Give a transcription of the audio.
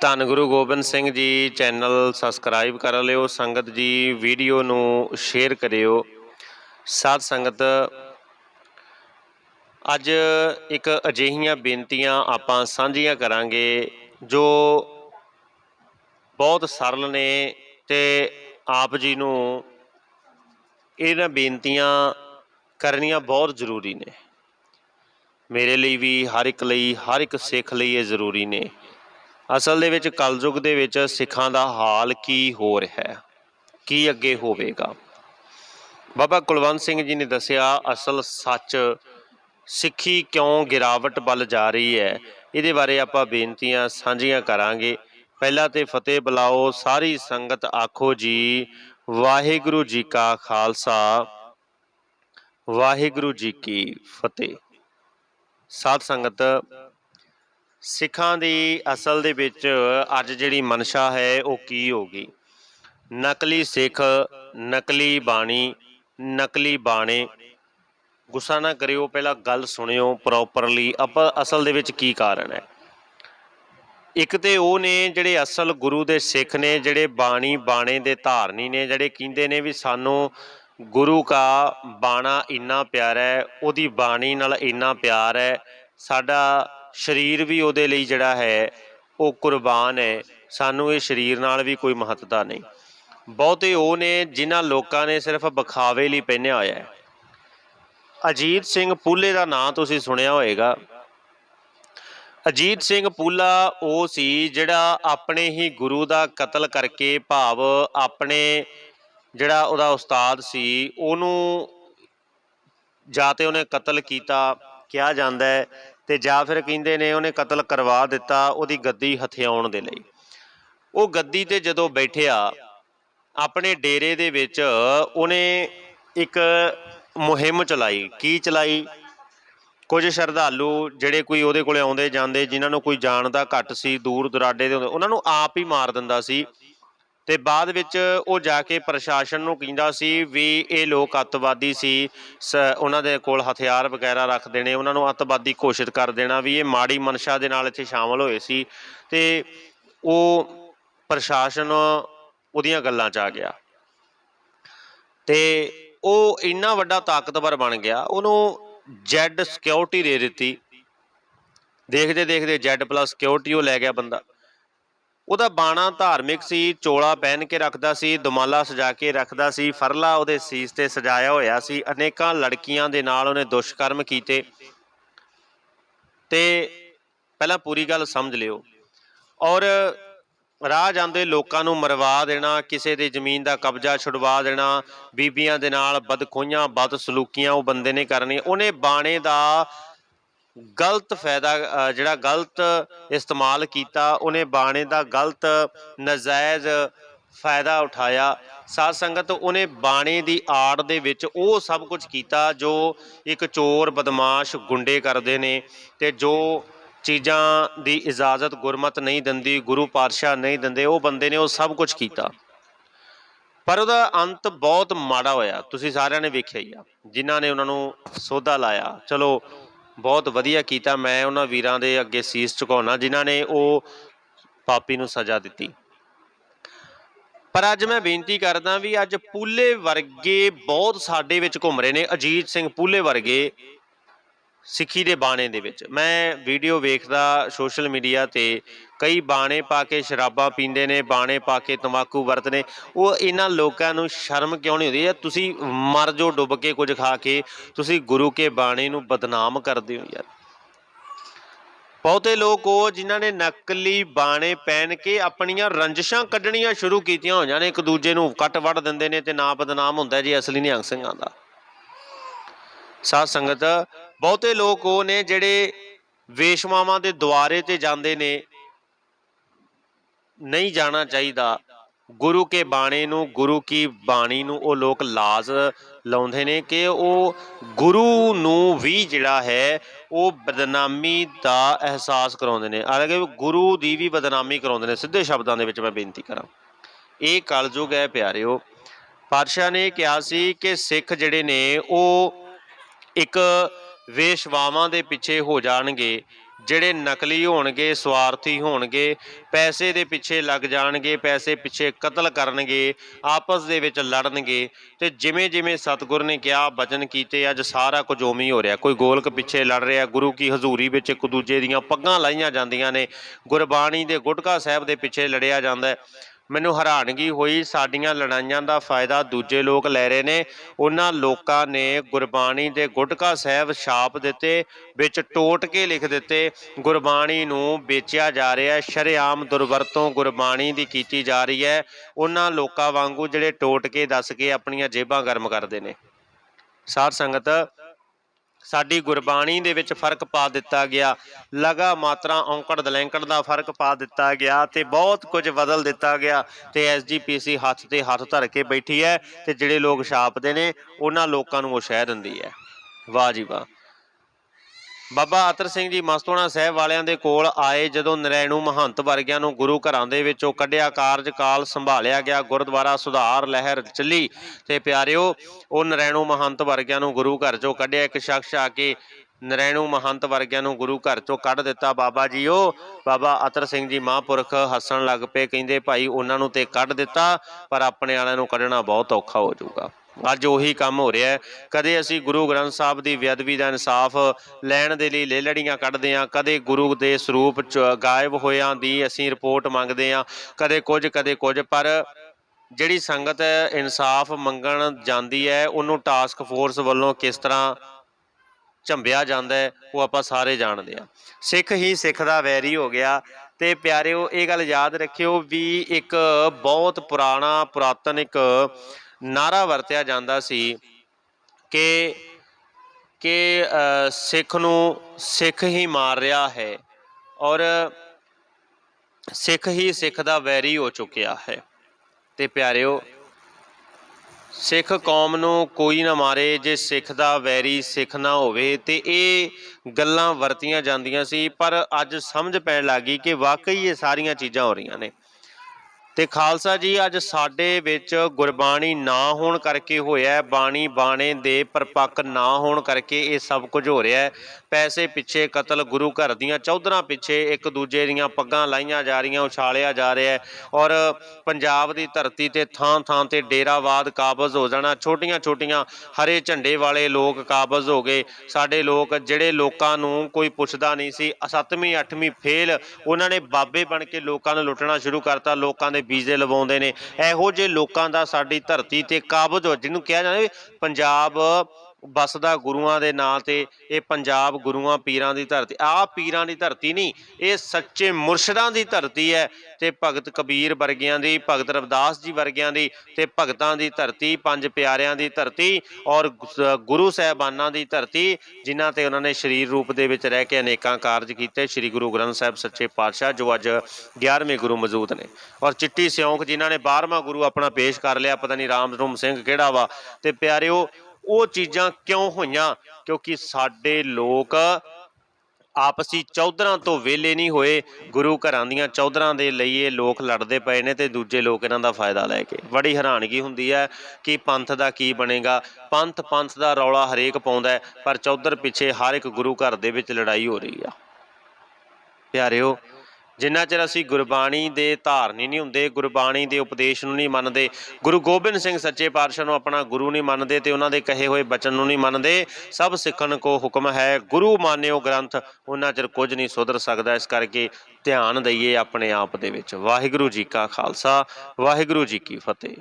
ਧੰਨ Guru Gobind Singh ji channel subscribe ਕਰ ਲਿਓ, ਸੰਗਤ ਜੀ ਵੀਡੀਓ ਨੂੰ ਸ਼ੇਅਰ ਕਰਿਓ। ਸਾਧ ਸੰਗਤ, ਅੱਜ ਇੱਕ ਅਜਿਹੀਆਂ ਬੇਨਤੀਆਂ ਆਪਾਂ ਸਾਂਝੀਆਂ ਕਰਾਂਗੇ ਜੋ ਬਹੁਤ ਸਰਲ ਨੇ ਤੇ ਆਪ ਜੀ ਨੂੰ ਇਹਨਾਂ ਬੇਨਤੀਆਂ ਕਰਨੀਆਂ ਬਹੁਤ ਜ਼ਰੂਰੀ ਨੇ। ਮੇਰੇ ਲਈ ਵੀ, ਹਰ ਇੱਕ ਲਈ, ਹਰ ਇੱਕ ਸਿੱਖ ਲਈ ਇਹ ਜ਼ਰੂਰੀ ਨੇ। ਅਸਲ ਦੇ ਵਿੱਚ ਕਲਯੁਗ ਦੇ ਵਿੱਚ ਸਿੱਖਾਂ ਦਾ ਹਾਲ ਕੀ ਹੋ ਰਿਹਾ ਹੈ? ਕੀ ਅੱਗੇ ਹੋਵੇਗਾ? ਬਾਬਾ ਕੁਲਵੰਤ ਸਿੰਘ ਜੀ ਨੇ ਦੱਸਿਆ, ਅਸਲ ਸੱਚ ਸਿੱਖੀ ਕਿਉਂ ਗਿਰਾਵਟ ਵੱਲ ਜਾ ਰਹੀ ਹੈ? ਇਹਦੇ ਬਾਰੇ ਆਪਾਂ ਬੇਨਤੀਆਂ ਸਾਂਝੀਆਂ ਕਰਾਂਗੇ। ਪਹਿਲਾਂ ਤੇ ਫਤਿਹ ਬੁਲਾਓ, ਸਾਰੀ ਸੰਗਤ ਆਖੋ ਜੀ, ਵਾਹਿਗੁਰੂ ਜੀ ਕਾ ਖਾਲਸਾ। ਵਾਹਿਗੁਰੂ ਜੀ ਕੀ ਫਤਿਹ। ਸਾਧ ਸੰਗਤ ਸਿੱਖਾਂ ਦੀ ਅਸਲ ਦੇ ਵਿੱਚ ਅੱਜ ਜਿਹੜੀ ਮਨਸ਼ਾ ਹੈ, ਉਹ ਕੀ ਹੋਗੀ ਨਕਲੀ ਸਿੱਖ, ਨਕਲੀ ਬਾਣੀ, ਨਕਲੀ ਬਾਣੇ। ਗੁੱਸਾ ਨਾ ਕਰਿਓ, ਪਹਿਲਾਂ ਗੱਲ ਸੁਣਿਓ ਪ੍ਰੋਪਰਲੀ ਆਪਾਂ ਅਸਲ ਦੇ ਵਿੱਚ ਕੀ ਕਾਰਨ ਹੈ? ਇੱਕ ਤੇ ਉਹ ਨੇ ਜਿਹੜੇ ਅਸਲ ਗੁਰੂ ਦੇ ਸਿੱਖ ਨੇ, ਜਿਹੜੇ ਬਾਣੀ ਬਾਣੇ ਦੇ ਧਾਰਨੀ ਨੇ, ਜਿਹੜੇ ਕਹਿੰਦੇ ਨੇ ਵੀ ਸਾਨੂੰ ਗੁਰੂ ਕਾ ਬਾਣਾ ਇੰਨਾ ਪਿਆਰਾ ਹੈ, ਉਹਦੀ ਬਾਣੀ ਨਾਲ ਇੰਨਾ ਪਿਆਰ ਹੈ, ਸਾਡਾ ਸਰੀਰ ਵੀ ਉਹਦੇ ਲਈ ਜਿਹੜਾ ਹੈ, ਉਹ ਕੁਰਬਾਨ ਹੈ। ਸਾਨੂੰ ਇਹ ਸਰੀਰ ਨਾਲ ਵੀ ਕੋਈ ਮਹੱਤਤਾ ਨਹੀਂ। ਬਹੁਤੇ ਉਹ ਨੇ ਜਿਨ੍ਹਾਂ ਲੋਕਾਂ ਨੇ ਸਿਰਫ ਬਖਾਵੇ ਲਈ ਪਹਿਨਿਆ ਹੋਇਆ ਹੈ। ਅਜੀਤ ਸਿੰਘ ਪੂਲੇ ਦਾ ਨਾਂ ਤੁਸੀਂ ਸੁਣਿਆ ਹੋਵੇਗਾ ਅਜੀਤ ਸਿੰਘ ਪੂਲਾ ਉਹ ਸੀ ਜਿਹੜਾ ਆਪਣੇ ਹੀ ਗੁਰੂ ਦਾ ਕਤਲ ਕਰਕੇ ਭਾਵ ਆਪਣੇ ਜਿਹੜਾ ਉਹਦਾ ਉਸਤਾਦ ਸੀ, ਉਹਨੂੰ ਜਾਂ ਤੇ ਉਹਨੇ ਕਤਲ ਕੀਤਾ ਕਿਹਾ ਜਾਂਦਾ ਹੈ। ਤੇ ਜਾਂ ਫਿਰ ਕਹਿੰਦੇ ਨੇ ਉਹਨੇ ਕਤਲ ਕਰਵਾ ਦਿੱਤਾ ਉਹਦੀ ਗੱਦੀ ਹਥਿਆਉਣ ਦੇ ਲਈ। ਉਹ ਗੱਦੀ ਤੇ ਜਦੋਂ ਬੈਠਿਆ, ਆਪਣੇ ਡੇਰੇ ਦੇ ਵਿੱਚ ਉਹਨੇ ਇੱਕ ਮੁਹਿੰਮ ਚਲਾਈ। ਕੀ ਚਲਾਈ? ਕੁਝ ਸ਼ਰਧਾਲੂ ਜਿਹੜੇ ਕੋਈ ਉਹਦੇ ਕੋਲੇ ਆਉਂਦੇ ਜਾਂਦੇ, ਜਿਨ੍ਹਾਂ ਨੂੰ ਕੋਈ ਜਾਣਦਾ ਘੱਟ ਸੀ ਦੂਰ ਦੁਰਾਡੇ ਦੇ ਉਹਨਾਂ ਨੂੰ ਆਪ ਹੀ ਮਾਰ ਦਿੰਦਾ ਸੀ। ਤੇ ਬਾਅਦ ਵਿੱਚ ਉਹ ਜਾ ਕੇ ਪ੍ਰਸ਼ਾਸਨ ਨੂੰ ਕਹਿੰਦਾ ਸੀ ਵੀ ਇਹ ਲੋਕ ਅੱਤਵਾਦੀ ਸੀ, ਸ- ਉਹਨਾਂ ਦੇ ਕੋਲ ਹਥਿਆਰ ਵਗੈਰਾ ਰੱਖਦੇ ਨੇ ਉਹਨਾਂ ਨੂੰ ਅੱਤਵਾਦੀ ਘੋਸ਼ਿਤ ਕਰ ਦੇਣਾ ਵੀ ਇਹ ਮਾੜੀ ਮਨਸ਼ਾ ਦੇ ਨਾਲ ਇੱਥੇ ਸ਼ਾਮਲ ਹੋਏ ਸੀ। ਤੇ ਉਹ ਪ੍ਰਸ਼ਾਸਨ ਉਹਦੀਆਂ ਗੱਲਾਂ 'ਚ ਆ ਗਿਆ। ਤੇ ਉਹ ਇੰਨਾ ਵੱਡਾ ਤਾਕਤਵਰ ਬਣ ਗਿਆ, ਉਹਨੂੰ ਜੈਡ ਸਿਕਿਉਰਿਟੀ ਦੇ ਦਿੱਤੀ। ਦੇਖਦੇ ਦੇਖਦੇ ਜੈਡ ਪਲੱਸ ਸਿਕਿਉਰਿਟੀ ਉਹ ਲੈ ਗਿਆ ਬੰਦਾ। ਉਹਦਾ ਬਾਣਾ ਧਾਰਮਿਕ ਸੀ, ਚੋਲਾ ਪਹਿਨ ਕੇ ਰੱਖਦਾ ਸੀ, ਦੁਮਾਲਾ ਸਜਾ ਕੇ ਰੱਖਦਾ ਸੀ, ਫਰਲਾ ਉਹਦੇ ਸੀਸ ਤੇ ਸਜਾਇਆ ਹੋਇਆ ਸੀ, ਅਨੇਕਾਂ ਲੜਕੀਆਂ ਦੇ ਨਾਲ ਉਹਨੇ ਦੁਸ਼ਕਰਮ ਕੀਤੇ। ਤੇ ਪਹਿਲਾਂ ਪੂਰੀ ਗੱਲ ਸਮਝ ਲਿਓ। ਔਰ ਰਾਹ ਜਾਂਦੇ ਲੋਕਾਂ ਨੂੰ ਮਰਵਾ ਦੇਣਾ, ਕਿਸੇ ਦੀ ਜ਼ਮੀਨ ਦਾ ਕਬਜ਼ਾ ਛੁਡਵਾ ਦੇਣਾ, ਬੀਬੀਆਂ ਦੇ ਨਾਲ ਬਦਖੋਈਆਂ, ਬਦਸਲੂਕੀਆਂ ਉਹ ਬੰਦੇ ਨੇ ਕਰਨੀ ਉਹਨੇ ਬਾਣੇ ਦਾ ਗਲਤ ਫਾਇਦਾ ਜਿਹੜਾ ਗਲਤ ਇਸਤੇਮਾਲ ਕੀਤਾ, ਉਹਨੇ ਬਾਣੇ ਦਾ ਗਲਤ ਨਜਾਇਜ਼ ਫਾਇਦਾ ਉਠਾਇਆ। ਸਾਧ ਸੰਗਤ, ਉਹਨੇ ਬਾਣੇ ਦੀ ਆੜ ਦੇ ਵਿੱਚ ਉਹ ਸਭ ਕੁਝ ਕੀਤਾ ਜੋ ਇੱਕ ਚੋਰ, ਬਦਮਾਸ਼, ਗੁੰਡੇ ਕਰਦੇ ਨੇ ਤੇ ਜੋ ਚੀਜ਼ਾਂ ਦੀ ਇਜਾਜ਼ਤ ਗੁਰਮਤ ਨਹੀਂ ਦਿੰਦੀ, ਗੁਰੂ ਪਾਤਸ਼ਾਹ ਨਹੀਂ ਦਿੰਦੇ, ਉਹ ਬੰਦੇ ਨੇ ਉਹ ਸਭ ਕੁਝ ਕੀਤਾ। ਪਰ ਉਹਦਾ ਅੰਤ ਬਹੁਤ ਮਾੜਾ ਹੋਇਆ। ਤੁਸੀਂ ਸਾਰਿਆਂ ਨੇ ਵੇਖਿਆ ਹੀ ਆ। ਜਿਨ੍ਹਾਂ ਨੇ ਉਹਨਾਂ ਨੂੰ ਸੋਧਾ ਲਾਇਆ। ਚਲੋ ਬਹੁਤ ਵਧੀਆ ਕੀਤਾ ਮੈਂ ਉਹਨਾਂ ਵੀਰਾਂ ਦੇ ਅੱਗੇ ਸੀਸ ਝੁਕਾਉਣਾ, ਜਿਨ੍ਹਾਂ ਨੇ ਉਹ ਪਾਪੀ ਨੂੰ ਸਜ਼ਾ ਦਿੱਤੀ। ਪਰ ਅੱਜ ਮੈਂ ਬੇਨਤੀ ਕਰਦਾ ਵੀ ਅੱਜ ਪੂਲੇ ਵਰਗੇ ਬਹੁਤ ਸਾਡੇ ਵਿੱਚ ਘੁੰਮ ਰਹੇ ਨੇ, ਅਜੀਤ ਸਿੰਘ ਪੂਲੇ ਵਰਗੇ ਸਿੱਖੀ ਦੇ ਬਾਣੇ ਦੇ ਵਿੱਚ। ਮੈਂ ਵੀਡੀਓ ਵੇਖਦਾ ਸੋਸ਼ਲ ਮੀਡੀਆ ਤੇ, ਕਈ ਬਾਣੇ ਪਾ ਕੇ ਸ਼ਰਾਬਾਂ ਪੀਂਦੇ ਨੇ, ਬਾਣੇ ਪਾ ਕੇ ਤੰਬਾਕੂ ਵਰਤਦੇ ਉਹ ਇਹਨਾਂ ਲੋਕਾਂ ਨੂੰ ਸ਼ਰਮ ਕਿਉਂ ਨਹੀਂ ਹੁੰਦੀ? ਯਾਰ ਤੁਸੀਂ ਮਰ ਜੋ ਡੁੱਬ ਕੇ ਕੁਝ ਖਾ ਕੇ, ਤੁਸੀਂ ਗੁਰੂ ਕੇ ਬਾਣੇ ਨੂੰ ਬਦਨਾਮ ਕਰਦੇ ਹੋ ਯਾਰ। ਬਹੁਤੇ ਲੋਕ ਉਹ ਜਿਨ੍ਹਾਂ ਨੇ ਨਕਲੀ ਬਾਣੇ ਪਹਿਨ ਕੇ ਆਪਣੀਆਂ ਰੰਜਿਸ਼ਾਂ ਕੱਢਣੀਆਂ ਸ਼ੁਰੂ ਕੀਤੀਆਂ ਹੋਈਆਂ ਨੇ, ਇੱਕ ਦੂਜੇ ਨੂੰ ਕੱਟ ਵੱਢ ਦਿੰਦੇ ਨੇ ਤੇ ਨਾ ਬਦਨਾਮ ਹੁੰਦਾ ਜੀ ਅਸਲੀ ਨਿਹੰਗ ਸਿੰਘਾਂ ਦਾ। ਸਾਧ ਸੰਗਤ, ਬਹੁਤੇ ਲੋਕ ਉਹ ਨੇ ਜਿਹੜੇ ਵੇਸ਼ਵਾਵਾਂ ਦੇ ਦੁਆਰੇ ਤੇ ਜਾਂਦੇ ਨੇ। ਨਹੀਂ ਜਾਣਾ ਚਾਹੀਦਾ। ਗੁਰੂ ਕੇ ਬਾਣੇ ਨੂੰ, ਗੁਰੂ ਕੀ ਬਾਣੀ ਨੂੰ ਉਹ ਲੋਕ ਲਾਜ਼ ਲਾਉਂਦੇ ਨੇ ਕਿ ਉਹ ਗੁਰੂ ਨੂੰ ਵੀ ਜਿਹੜਾ ਹੈ, ਉਹ ਬਦਨਾਮੀ ਦਾ ਅਹਿਸਾਸ ਕਰਾਉਂਦੇ ਨੇ। ਹਾਲਾਂਕਿ ਗੁਰੂ ਦੀ ਵੀ ਬਦਨਾਮੀ ਕਰਾਉਂਦੇ ਨੇ। ਸਿੱਧੇ ਸ਼ਬਦਾਂ ਦੇ ਵਿੱਚ ਮੈਂ ਬੇਨਤੀ ਕਰਾਂ। ਇਹ ਕਲਯੁਗ ਹੈ ਪਿਆਰਿਓ। ਪਾਤਸ਼ਾਹ ਨੇ ਕਿਹਾ ਸੀ ਕਿ ਸਿੱਖ ਜਿਹੜੇ ਨੇ, ਉਹ ਇੱਕ ਵੇਸ਼ਵਾਵਾਂ ਦੇ ਪਿੱਛੇ ਹੋ ਜਾਣਗੇ, ਜਿਹੜੇ ਨਕਲੀ ਹੋਣਗੇ, ਸਵਾਰਥੀ ਹੋਣਗੇ, ਪੈਸੇ ਦੇ ਪਿੱਛੇ ਲੱਗ ਜਾਣਗੇ, ਪੈਸੇ ਪਿੱਛੇ ਕਤਲ ਕਰਨਗੇ, ਆਪਸ ਦੇ ਵਿੱਚ ਲੜਨਗੇ। ਤੇ ਜਿਵੇਂ ਜਿਵੇਂ ਸਤਿਗੁਰ ਨੇ ਕਿਹਾ, ਬਚਨ ਕੀਤੇ, ਅੱਜ ਸਾਰਾ ਕੁਝ ਉਵੇਂ ਹੀ ਹੋ ਰਿਹਾ। ਕੋਈ ਗੋਲਕ ਪਿੱਛੇ ਲੜ ਰਿਹਾ, ਗੁਰੂ ਕੀ ਹਜ਼ੂਰੀ ਵਿੱਚ ਇੱਕ ਦੂਜੇ ਦੀਆਂ ਪੱਗਾਂ ਲਾਈਆਂ ਜਾਂਦੀਆਂ ਨੇ। ਗੁਰਬਾਣੀ ਦੇ ਗੁਟਕਾ ਸਾਹਿਬ ਦੇ ਪਿੱਛੇ ਲੜਿਆ ਜਾਂਦਾ ਹੈ। ਮੈਨੂੰ ਹੈਰਾਨਗੀ ਹੋਈ, ਸਾਡੀਆਂ ਲੜਾਈਆਂ ਦਾ ਫਾਇਦਾ ਦੂਜੇ ਲੋਕ ਲੈ ਰਹੇ ਨੇ। ਉਹਨਾਂ ਲੋਕਾਂ ਨੇ ਗੁਰਬਾਣੀ ਦੇ ਗੁਟਕਾ ਸਾਹਿਬ ਛਾਪ ਦਿੱਤੇ, ਵਿੱਚ ਟੋਟਕੇ ਲਿਖ ਦਿੱਤੇ। ਗੁਰਬਾਣੀ ਨੂੰ ਵੇਚਿਆ ਜਾ ਰਿਹਾ ਹੈ, ਸ਼ਰੇਆਮ ਦੁਰਵਰਤੋਂ ਗੁਰਬਾਣੀ ਦੀ ਕੀਤੀ ਜਾ ਰਹੀ ਹੈ। ਉਹਨਾਂ ਲੋਕਾਂ ਵਾਂਗੂ ਜਿਹੜੇ ਟੋਟਕੇ ਦੱਸ ਕੇ ਆਪਣੀਆਂ ਜੇਬਾਂ ਗਰਮ ਕਰਦੇ ਨੇ। ਸਾਧ ਸੰਗਤ ਸਾਡੀ ਗੁਰਬਾਣੀ ਦੇ ਵਿੱਚ ਫ਼ਰਕ ਪਾ ਦਿੱਤਾ ਗਿਆ। ਲਗਾ ਮਾਤਰਾ ਔਂਕੜ ਦਲੈਂਕੜ ਦਾ ਫ਼ਰਕ ਪਾ ਦਿੱਤਾ ਗਿਆ ਤੇ ਬਹੁਤ ਕੁਝ ਬਦਲ ਦਿੱਤਾ ਗਿਆ ਤੇ ਐਸਜੀਪੀਸੀ ਹੱਥ ਤੇ ਹੱਥ ਧਰ ਕੇ ਬੈਠੀ ਹੈ ਤੇ ਜਿਹੜੇ ਲੋਕ ਛਾਪਦੇ ਨੇ, ਉਹਨਾਂ ਲੋਕਾਂ ਨੂੰ ਉਹ ਸ਼ਹਿ ਦਿੰਦੀ ਹੈ। ਵਾਹ ਜੀ ਵਾਹ। ਬਾਬਾ ਅਤਰ ਸਿੰਘ ਜੀ ਮਸਤੋਣਾ ਸਾਹਿਬ ਵਾਲਿਆਂ ਦੇ ਕੋਲ ਆਏ ਜਦੋਂ ਨਰੈਣੂ ਮਹੰਤ ਵਰਗਿਆਂ ਨੂੰ ਗੁਰੂ ਘਰਾਂ ਦੇ ਵਿੱਚੋਂ ਕੱਢਿਆ ਕਾਰਜਕਾਲ ਸੰਭਾਲਿਆ ਗਿਆ, ਗੁਰਦੁਆਰਾ ਸੁਧਾਰ ਲਹਿਰ ਚੱਲੀ ਤੇ ਪਿਆਰਿਓ, ਉਹ ਨਰੈਣੂ ਮਹੰਤ ਵਰਗਿਆਂ ਨੂੰ ਗੁਰੂ ਘਰ ਚੋਂ ਕੱਢਿਆ, ਇੱਕ ਸ਼ਖਸ ਆ ਕੇ ਨਰੈਣੂ ਮਹੰਤ ਵਰਗਿਆਂ ਨੂੰ ਗੁਰੂ ਘਰ ਚੋਂ ਕੱਢ ਦਿੱਤਾ। ਬਾਬਾ ਜੀ ਉਹ ਬਾਬਾ ਅਤਰ ਸਿੰਘ ਜੀ ਮਹਾਂਪੁਰਖ ਹੱਸਣ ਲੱਗ ਪਏ, ਕਹਿੰਦੇ ਭਾਈ ਉਹਨਾਂ ਨੂੰ ਤੇ ਕੱਢ ਦਿੱਤਾ, ਪਰ ਆਪਣੇ ਵਾਲਿਆਂ ਨੂੰ ਕੱਢਣਾ ਬਹੁਤ ਔਖਾ ਹੋ ਜਾਊਗਾ। ਅੱਜ ਉਹੀ ਕੰਮ ਹੋ ਰਿਹਾ ਹੈ। ਕਦੇ ਅਸੀਂ ਗੁਰੂ ਗ੍ਰੰਥ ਸਾਹਿਬ ਦੀ ਬੇਅਦਬੀ ਦਾ ਇਨਸਾਫ ਲੈਣ ਦੇ ਲਈ ਲੇਲੜੀਆਂ ਕੱਢਦੇ ਹਾਂ, ਕਦੇ ਗੁਰੂ ਦੇ ਸਰੂਪ ਚ ਗਾਇਬ ਹੋਇਆਂ ਦੀ ਅਸੀਂ ਰਿਪੋਰਟ ਮੰਗਦੇ ਹਾਂ, ਕਦੇ ਕੁਝ ਕਦੇ ਕੁਝ, ਪਰ ਜਿਹੜੀ ਸੰਗਤ ਇਨਸਾਫ ਮੰਗਣ ਜਾਂਦੀ ਹੈ, ਉਹਨੂੰ ਟਾਸਕ ਫੋਰਸ ਵੱਲੋਂ ਕਿਸ ਤਰ੍ਹਾਂ ਝੰਬਿਆ ਜਾਂਦਾ ਉਹ ਆਪਾਂ ਸਾਰੇ ਜਾਣਦੇ ਆ ਸਿੱਖ ਹੀ ਸਿੱਖ ਦਾ ਵੈਰੀ ਹੋ ਗਿਆ ਤੇ ਪਿਆਰਿਓ, ਇਹ ਗੱਲ ਯਾਦ ਰੱਖਿਓ ਵੀ ਇੱਕ ਬਹੁਤ ਪੁਰਾਣਾ, ਪੁਰਾਤਨ ਇੱਕ ਨਾਰਾ ਵਰਤਿਆ ਜਾਂਦਾ ਸੀ ਕਿ ਕਿ ਸਿੱਖ ਨੂੰ ਸਿੱਖ ਹੀ ਮਾਰ ਰਿਹਾ ਹੈ ਔਰ ਸਿੱਖ ਹੀ ਸਿੱਖ ਦਾ ਵੈਰੀ ਹੋ ਚੁੱਕਿਆ ਹੈ। ਤੇ ਪਿਆਰਿਓ, ਸਿੱਖ ਕੌਮ ਨੂੰ ਕੋਈ ਨਾ ਮਾਰੇ ਜੇ ਸਿੱਖ ਦਾ ਵੈਰੀ ਸਿੱਖ ਨਾ ਹੋਵੇ ਤੇ ਇਹ ਗੱਲਾਂ ਵਰਤੀਆਂ ਜਾਂਦੀਆਂ ਸੀ, ਪਰ ਅੱਜ ਸਮਝ ਪੈਣ ਲੱਗੀ ਕਿ ਵਾਕਈ ਇਹ ਸਾਰੀਆਂ ਚੀਜ਼ਾਂ ਹੋ ਰਹੀਆਂ ਨੇ। ਤੇ ਖਾਲਸਾ ਜੀ ਅੱਜ ਸਾਡੇ ਵਿੱਚ ਗੁਰਬਾਣੀ ਨਾ ਹੋਣ ਕਰਕੇ ਹੋਇਆ ਹੈ, ਬਾਣੀ ਬਾਣੇ ਦੇ ਪਰਪੱਕ ਨਾ ਹੋਣ ਕਰਕੇ ਇਹ ਸਭ ਕੁਝ ਹੋ ਰਿਹਾ ਹੈ। ਪੈਸੇ ਪਿੱਛੇ ਕਤਲ ਗੁਰੂ ਘਰ ਦੀਆਂ ਚੌਧਰਾਂ ਪਿੱਛੇ ਇੱਕ ਦੂਜੇ ਦੀਆਂ ਪੱਗਾਂ ਲਾਈਆਂ ਜਾ ਰਹੀਆਂ ਉਛਾਲਿਆ ਜਾ ਰਿਹਾ ਹੈ ਔਰ ਪੰਜਾਬ ਦੀ ਧਰਤੀ ਤੇ ਥਾਂ ਥਾਂ ਤੇ ਡੇਰਾਵਾਦ ਕਾਬਜ਼ ਹੋ ਜਾਣਾ ਛੋਟੀਆਂ ਛੋਟੀਆਂ ਹਰੇ ਝੰਡੇ ਵਾਲੇ ਲੋਕ ਕਾਬਜ਼ ਹੋ ਗਏ। ਸਾਡੇ ਲੋਕ ਜਿਹੜੇ ਲੋਕਾਂ ਨੂੰ ਕੋਈ ਪੁੱਛਦਾ ਨਹੀਂ ਸੀ 7ਵੀਂ 8ਵੀਂ ਫੇਲ ਉਹਨਾਂ ਨੇ ਬਾਬੇ ਬਣ ਕੇ ਲੋਕਾਂ ਨੂੰ ਲੁੱਟਣਾ ਸ਼ੁਰੂ ਕਰਤਾ ਲੋਕਾਂ ਦੇ ਵੀਜ਼ੇ ਲਵਾਉਂਦੇ ਨੇ। ਇਹੋ ਜਿਹੇ ਲੋਕਾਂ ਦਾ ਸਾਡੀ ਧਰਤੀ ਤੇ ਕਾਬਜ਼ ਹੋ ਜਿਹਨੂੰ ਕਿਹਾ ਜਾਂਦਾ ਪੰਜਾਬ ਬਸਦਾ ਗੁਰੂਆਂ ਦੇ ਨਾਂ ਤੇ ਇਹ ਪੰਜਾਬ ਗੁਰੂਆਂ ਪੀਰਾਂ ਦੀ ਧਰਤੀ ਆਹ ਪੀਰਾਂ ਦੀ ਧਰਤੀ ਨਹੀਂ, ਇਹ ਸੱਚੇ ਮੁਰਸ਼ਿਦਾਂ ਦੀ ਧਰਤੀ ਹੈ ਤੇ ਭਗਤ ਕਬੀਰ ਵਰਗਿਆਂ ਦੀ, ਭਗਤ ਰਵਿਦਾਸ ਜੀ ਵਰਗਿਆਂ ਦੀ ਤੇ ਭਗਤਾਂ ਦੀ ਧਰਤੀ, ਪੰਜ ਪਿਆਰਿਆਂ ਦੀ ਧਰਤੀ ਔਰ ਗੁਰੂ ਸਾਹਿਬਾਨਾਂ ਦੀ ਧਰਤੀ, ਜਿਨ੍ਹਾਂ ਤੇ ਉਹਨਾਂ ਨੇ ਸਰੀਰ ਰੂਪ ਦੇ ਵਿੱਚ ਰਹਿ ਕੇ ਅਨੇਕਾਂ ਕਾਰਜ ਕੀਤੇ, ਸ੍ਰੀ ਗੁਰੂ ਗ੍ਰੰਥ ਸਾਹਿਬ ਸੱਚੇ ਪਾਤਸ਼ਾਹ ਜੋ ਅੱਜ 11ਵੇਂ ਗੁਰੂ ਮੌਜੂਦ ਨੇ ਔਰ ਚਿੱਟੀ ਸਿਉਂਕ ਜਿਨ੍ਹਾਂ ਨੇ 12ਵਾਂ ਗੁਰੂ ਆਪਣਾ ਪੇਸ਼ ਕਰ ਲਿਆ, ਪਤਾ ਨਹੀਂ ਰਾਮ ਰੂਮ ਸਿੰਘ ਕਿਹੜਾ ਵਾ ਤੇ ਪਿਆਰਿਓ ਉਹ ਚੀਜ਼ਾਂ ਕਿਉਂ ਹੋਈਆਂ? ਕਿਉਂਕਿ ਸਾਡੇ ਲੋਕ ਆਪਸੀ ਚੌਧਰਾਂ ਤੋਂ ਵੇਲੇ ਨਹੀਂ ਹੋਏ। ਗੁਰੂ ਘਰਾਂ ਦੀਆਂ ਚੌਧਰਾਂ ਦੇ ਲਈ ਇਹ ਲੋਕ ਲੜਦੇ ਪਏ ਨੇ ਤੇ ਦੂਜੇ ਲੋਕ ਇਹਨਾਂ ਦਾ ਫਾਇਦਾ ਲੈ ਕੇ। ਬੜੀ ਹੈਰਾਨਗੀ ਹੁੰਦੀ ਹੈ ਕਿ ਪੰਥ ਦਾ ਕੀ ਬਣੇਗਾ। ਪੰਥ ਪੰਥ ਦਾ ਰੌਲਾ ਹਰੇਕ ਪਾਉਂਦਾ ਪਰ ਚੌਧਰ ਪਿੱਛੇ ਹਰ ਇੱਕ ਗੁਰੂ ਘਰ ਦੇ ਵਿੱਚ ਲੜਾਈ ਹੋ ਰਹੀ ਆ। ਪਿਆਰਿਓ ਜਿੰਨਾ ਚਿਰ ਅਸੀਂ ਗੁਰਬਾਣੀ ਦੇ ਧਾਰਨੀ ਨਹੀਂ ਹੁੰਦੇ, ਗੁਰਬਾਣੀ ਦੇ ਉਪਦੇਸ਼ ਨੂੰ ਨਹੀਂ ਮੰਨਦੇ, ਗੁਰੂ ਗੋਬਿੰਦ ਸਿੰਘ ਸੱਚੇ ਪਾਤਸ਼ਾਹ ਨੂੰ ਆਪਣਾ ਗੁਰੂ ਨਹੀਂ ਮੰਨਦੇ ਤੇ ਉਹਨਾਂ ਦੇ ਕਹੇ ਹੋਏ ਬਚਨ ਨੂੰ ਨਹੀਂ ਮੰਨਦੇ, ਸਭ ਸਿੱਖਣ ਕੋ ਹੁਕਮ ਹੈ, ਗੁਰੂ ਮਾਨਿਓ ਗ੍ਰੰਥ, ਉਹਨਾਂ ਚਿਰ ਕੁਝ ਨਹੀਂ ਸੁਧਰ ਸਕਦਾ, ਇਸ ਕਰਕੇ ਧਿਆਨ ਦਈਏ ਆਪਣੇ ਆਪ ਦੇ ਵਿੱਚ। ਵਾਹਿਗੁਰੂ ਜੀ ਕਾ ਖਾਲਸਾ, ਵਾਹਿਗੁਰੂ ਜੀ ਕੀ ਫਤਿਹ।